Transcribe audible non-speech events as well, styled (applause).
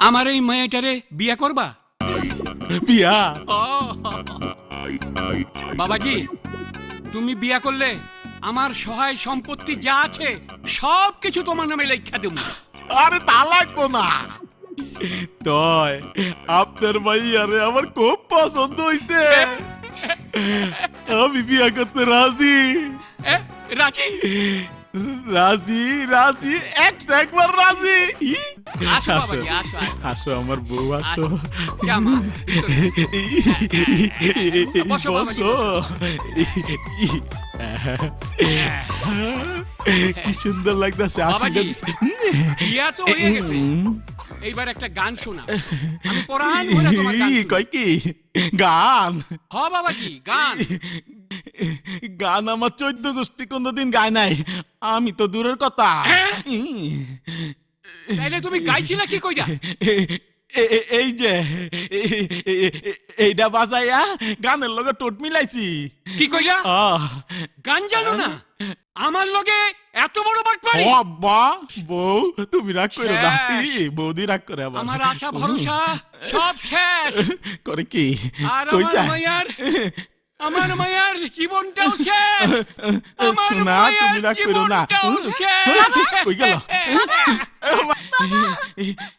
আমার এই মেয়েটারে বিয়ে করবা? বিয়া? বাবাজি তুমি বিয়া করলে আমার সহায় সম্পত্তি যা আছে সব কিছু তোমার নামে লেখা দেব। আরে তা লাগবো না। তয় আপনার ভাই আরে আমার খুব পছন্দ হইছে। আমি বিয়া করতে রাজি। রাজি? রাজি রাজি একটা একবার রাজি। আসো আসো, আসো। আসো। আমার বউ আসো। বসো, বাবাজি, বসো। কি সুন্দর লাগতেছে বাবাজি, বিয়া তো হয়ে গেছে? এইবার একটা গান শোনা। আমি পরাণ ভরে তোমার গান। কয় কি? গান। হ বাবাজি গান। গান আমার চোদ্দ গোষ্ঠী কোনদিন গায় নাই। আমি তো দূরের কথা। হ্যাঁ? তাইলে তুমি গাইছিলা কি কইরা? এই যে এইটা বাজাইয়া গানের লগে টোট মিলাইছি। কি কইলা? গান জানো না? আমার লগে এত বড় বাট পারি ও আব্বা বউ তুমি রাগ করো না। বৌদি রাগ করে আবার। আমার আশা ভরসা সব শেষ। করে কি? আর আমার মায়ার আমার মায়ার জীবনটাও শেষ। (laughs) আমার মায়ার তুমি রাগ করো না। কই গেল। (laughs) (laughs)